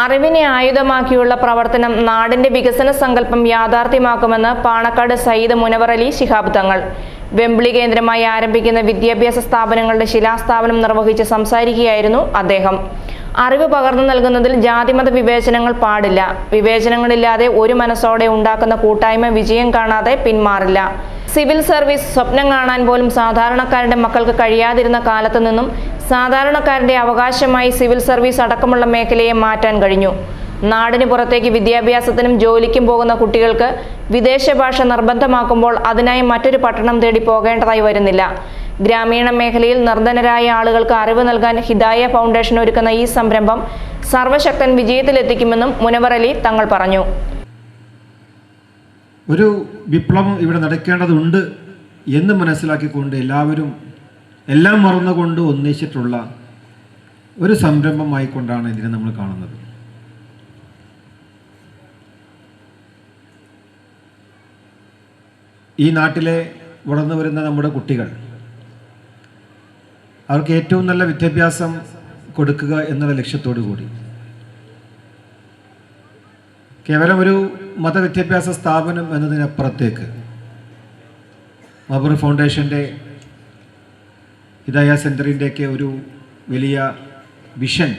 അറിവിനെ ആയുധമാക്കിയുള്ള പ്രവർത്തനം നാടിന്റെ വികസന സങ്കല്പം യാഥാർത്ഥ്യമാക്കുമെന്ന് പാണക്കാട് സയ്യിദ് മുനവർ അലി ശിഹാബ് തങ്ങൾ. വെമ്പിളി കേന്ദ്രമായി ആരംഭിക്കുന്ന വിദ്യാഭ്യാസ സ്ഥാപനങ്ങളുടെ ശിലാസ്ഥാപനം നിർവഹിച്ച് സംസാരിക്കുകയായിരുന്നു അദ്ദേഹം. അറിവ് പകർന്നു നൽകുന്നതിൽ ജാതിമത വിവേചനങ്ങൾ പാടില്ല. വിവേചനങ്ങളില്ലാതെ ഒരു മനസ്സോടെ ഉണ്ടാക്കുന്ന കൂട്ടായ്മ വിജയം കാണാതെ പിന്മാറില്ല. സിവിൽ സർവീസ് സ്വപ്നം കാണാൻ പോലും സാധാരണക്കാരുടെ മക്കൾക്ക് കഴിയാതിരുന്ന കാലത്തു നിന്നും സാധാരണക്കാരുടെ അവകാശമായി സിവിൽ സർവീസ് അടക്കമുള്ള മേഖലയെ മാറ്റാൻ കഴിഞ്ഞു. നാടിന് പുറത്തേക്ക് വിദ്യാഭ്യാസത്തിനും ജോലിക്കും പോകുന്ന കുട്ടികൾക്ക് വിദേശ ഭാഷ നിർബന്ധമാക്കുമ്പോൾ അതിനായി മറ്റൊരു പട്ടണം തേടി പോകേണ്ടതായി വരുന്നില്ല. ഗ്രാമീണ മേഖലയിൽ നിർധനരായ ആളുകൾക്ക് അറിവ് നൽകാൻ ഹിദായ ഫൗണ്ടേഷൻ ഒരുക്കുന്ന ഈ സംരംഭം സർവശക്തൻ വിജയത്തിലെത്തിക്കുമെന്നും മുനവർ അലി തങ്ങൾ പറഞ്ഞു. ഒരു വിപ്ലവം ഇവിടെ നടക്കേണ്ടതുണ്ട് എന്ന് മനസ്സിലാക്കിക്കൊണ്ട് എല്ലാവരും എല്ലാം മറന്നുകൊണ്ട് ഒന്നിച്ചിട്ടുള്ള ഒരു സംരംഭമായിക്കൊണ്ടാണ് ഇതിനെ നമ്മൾ കാണുന്നത്. ഈ നാട്ടിലെ വളർന്നു വരുന്ന നമ്മുടെ കുട്ടികൾ അവർക്ക് ഏറ്റവും നല്ല വിദ്യാഭ്യാസം കൊടുക്കുക എന്നുള്ള ലക്ഷ്യത്തോടു കൂടി കേവലം ഒരു മതവിദ്യാഭ്യാസ സ്ഥാപനം എന്നതിനപ്പുറത്തേക്ക് മബർ ഫൗണ്ടേഷന്റെ ഹിദായ സെന്ററിന്റെയൊക്കെ ഒരു വലിയ വിഷൻ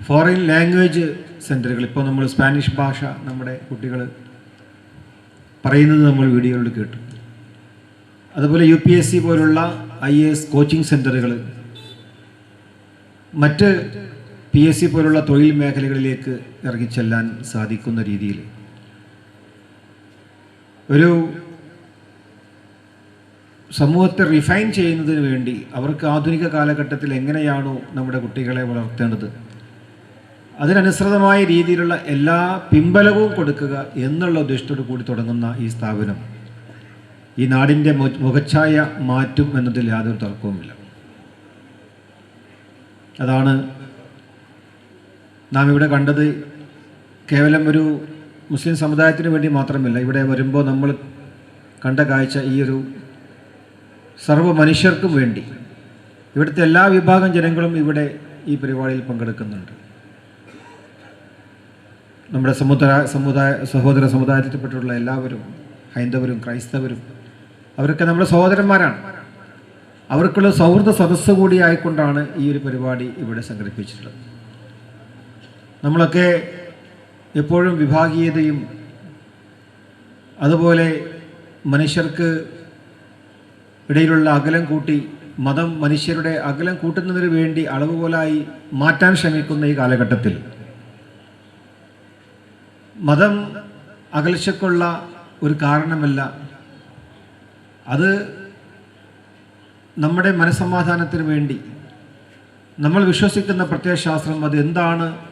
ഫോറിൻ ലാംഗ്വേജ് സെന്ററുകൾ ഇപ്പോൾ നമ്മൾ സ്പാനിഷ് ഭാഷ നമ്മുടെ കുട്ടികൾ പറയുന്നത് നമ്മൾ വീഡിയോയിൽ കേട്ടു. അതുപോലെ യു പി എസ് സി പോലുള്ള ഐ എ എസ് കോച്ചിങ് സെന്ററുകൾ മറ്റ് പി എസ് സി പോലുള്ള തൊഴിൽ മേഖലകളിലേക്ക് ഇറങ്ങിച്ചെല്ലാൻ സാധിക്കുന്ന രീതിയിൽ. ഒരു സമൂഹത്തെ റിഫൈൻ ചെയ്യുന്നതിന് വേണ്ടി അവർക്ക് ആധുനിക കാലഘട്ടത്തിൽ എങ്ങനെയാണോ നമ്മുടെ കുട്ടികളെ വളർത്തേണ്ടത്. അതിനനുസൃതമായ രീതിയിലുള്ള എല്ലാ പിൻബലവും കൊടുക്കുക എന്നുള്ള ഉദ്ദേശത്തോടു കൂടി തുടങ്ങുന്ന ഈ സ്ഥാപനം. ഈ നാടിന്റെ മുഖച്ഛായ മാറ്റും എന്നതിൽ യാതൊരു തർക്കവുമില്ല. അതാണ് നാം ഇവിടെ കണ്ടത് കേവലം ഒരു മുസ്ലിം സമുദായത്തിന് വേണ്ടി മാത്രമല്ല. ഇവിടെ വരുമ്പോൾ നമ്മൾ കണ്ട കാഴ്ച ഈ ഒരു സർവ മനുഷ്യർക്കും വേണ്ടി. ഇവിടുത്തെ എല്ലാ വിഭാഗം ജനങ്ങളും ഇവിടെ ഈ പരിപാടിയിൽ പങ്കെടുക്കുന്നുണ്ട്. നമ്മുടെ സമുദായ സമുദായ സഹോദര സമുദായത്തിൽപ്പെട്ടുള്ള എല്ലാവരും ഹൈന്ദവരും ക്രൈസ്തവരും അവരൊക്കെ നമ്മുടെ സഹോദരന്മാരാണ്. അവർക്കുള്ള സൗഹൃദ സദസ്സ് കൂടി ആയിക്കൊണ്ടാണ് ഈ ഒരു പരിപാടി ഇവിടെ സംഘടിപ്പിച്ചിട്ടുള്ളത്. നമ്മളൊക്കെ എപ്പോഴും വിഭാഗീയതയും അതുപോലെ മനുഷ്യർക്ക് ഇടയിലുള്ള അകലം കൂട്ടി മതം മനുഷ്യരുടെ അകലം കൂട്ടുന്നതിന് വേണ്ടി അളവുകോലായി മാറ്റാൻ ശ്രമിക്കുന്ന ഈ കാലഘട്ടത്തിൽ. മതം അകൽച്ചക്കുള്ള ഒരു കാരണമല്ല. അത് നമ്മുടെ മനസമാധാനത്തിന് വേണ്ടി. നമ്മൾ വിശ്വസിക്കുന്ന പ്രത്യയശാസ്ത്രം അത് എന്താണ്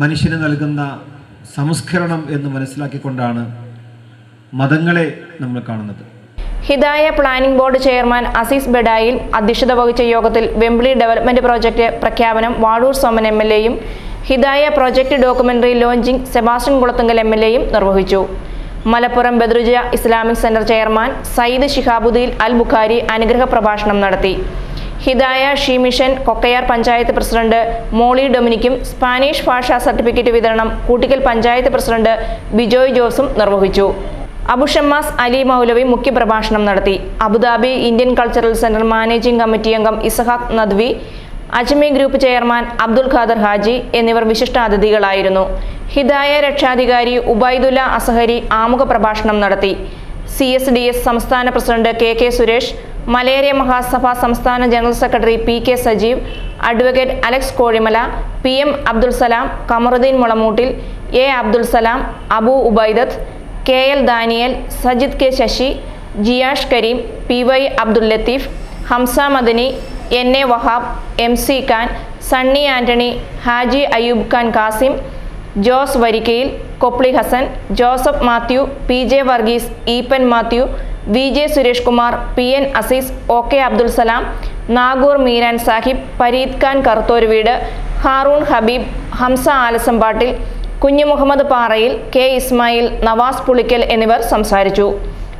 മനുഷ്യന് നൽകുന്ന സംസ്കരണം എന്ന് മനസ്സിലാക്കിക്കൊണ്ടാണ് മതങ്ങളെ നമ്മൾ കാണുന്നത്. Hidaya planning board chairman Azeez Bedayil അധ്യക്ഷത വഹിച്ച യോഗത്തിൽ വെമ്പിളി ഡെവലപ്മെന്റ് പ്രോജക്റ്റ് പ്രഖ്യാപനം വാഴൂർ സോമൻ എം എൽ എയും Hidaya project documentary launching Sebastian Kulathunkal M L എയും നിർവഹിച്ചു. Malappuram Badruja Islamic centre chairman Sayyid Shihabuddin Al Bukhari അനുഗ്രഹ പ്രഭാഷണം നടത്തി. Hidaya she mission Kokkayar panchayat president Molly ഡൊമിനിക്കും Spanish ഭാഷാ സർട്ടിഫിക്കറ്റ് വിതരണം കൂട്ടിക്കൽ പഞ്ചായത്ത് പ്രസിഡന്റ് ബിജോയ് ജോസും നിർവഹിച്ചു. അബുഷമ്മാസ് അലി മൗലവി മുഖ്യപ്രഭാഷണം നടത്തി. Abu Dhabi Indian cultural centre managing committee അംഗം ഇസഹാഖ് നദ്വി അജ്മി ഗ്രൂപ്പ് ചെയർമാൻ അബ്ദുൽ ഖാദർ ഹാജി എന്നിവർ വിശിഷ്ടാതിഥികളായിരുന്നു. ഹിദായ രക്ഷാധികാരി ഉബൈദുല്ല അസഹരി ആമുഖ പ്രഭാഷണം നടത്തി. സി എസ് ഡി എസ് സംസ്ഥാന പ്രസിഡന്റ് കെ കെ സുരേഷ് മലേറിയ മഹാസഭ സംസ്ഥാന general secretary P K Sajeev advocate Alex Kozhimala P M Abdul Salam Kamaruddin Mulamoottil A Abdul Salam Abu Ubaidath K L Daniel Sajid K Sasi Jiyash Kareem P Y Abdul Latheef Hamza Madani N A Wahab M C Khan Sunny Antony Haji Ayyub Khan Kasim Jose Varikkayil Kopli Hasan Joseph Mathew P J Varghese Eappen Mathew V J Suresh Kumar P N Azeez O K Abdul Salam Nagoor Meeran Sahib Pareed Khan Karuthoruveedu Haroon Habeeb Hamza Alasampattil Kunju Muhammad Parayil K Ismail Nawaz Pulikkal എന്നിവർ സംസാരിച്ചു.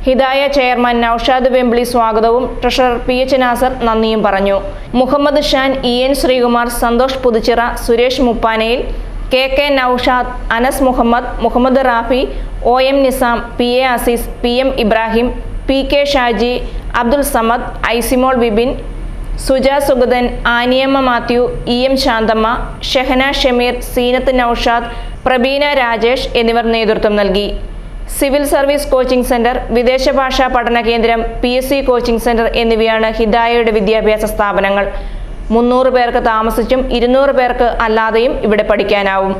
Hidaya chairman Naushad Vempilly സ്വാഗതവും treasurer P H Nasar നന്ദിയും പറഞ്ഞു. Muhammad Shan E N Sreekumar Santhosh Puthuchira Suresh Muppanayil K K Noushad Anas Muhammad Muhammad Rafi O M Nizam P A Azeez P M Ibrahim P K Shaji Abdul Samad Aisimol Bibin Suja Sugathan Aniyamma Mathew E M Santhamma Shehana Shameer Seenath Noushad Prabeena Rajesh എന്നിവർ നേതൃത്വം നൽകി. Civil service coaching centre വിദേശ ഭാഷാ പഠന കേന്ദ്രം P S C coaching centre എന്നിവയാണ് ഹിദായയുടെ വിദ്യാഭ്യാസ സ്ഥാപനങ്ങൾ. മുന്നൂറ് പേർക്ക് താമസിച്ചും ഇരുന്നൂറ് പേർക്ക് അല്ലാതെയും ഇവിടെ പഠിക്കാനാവും.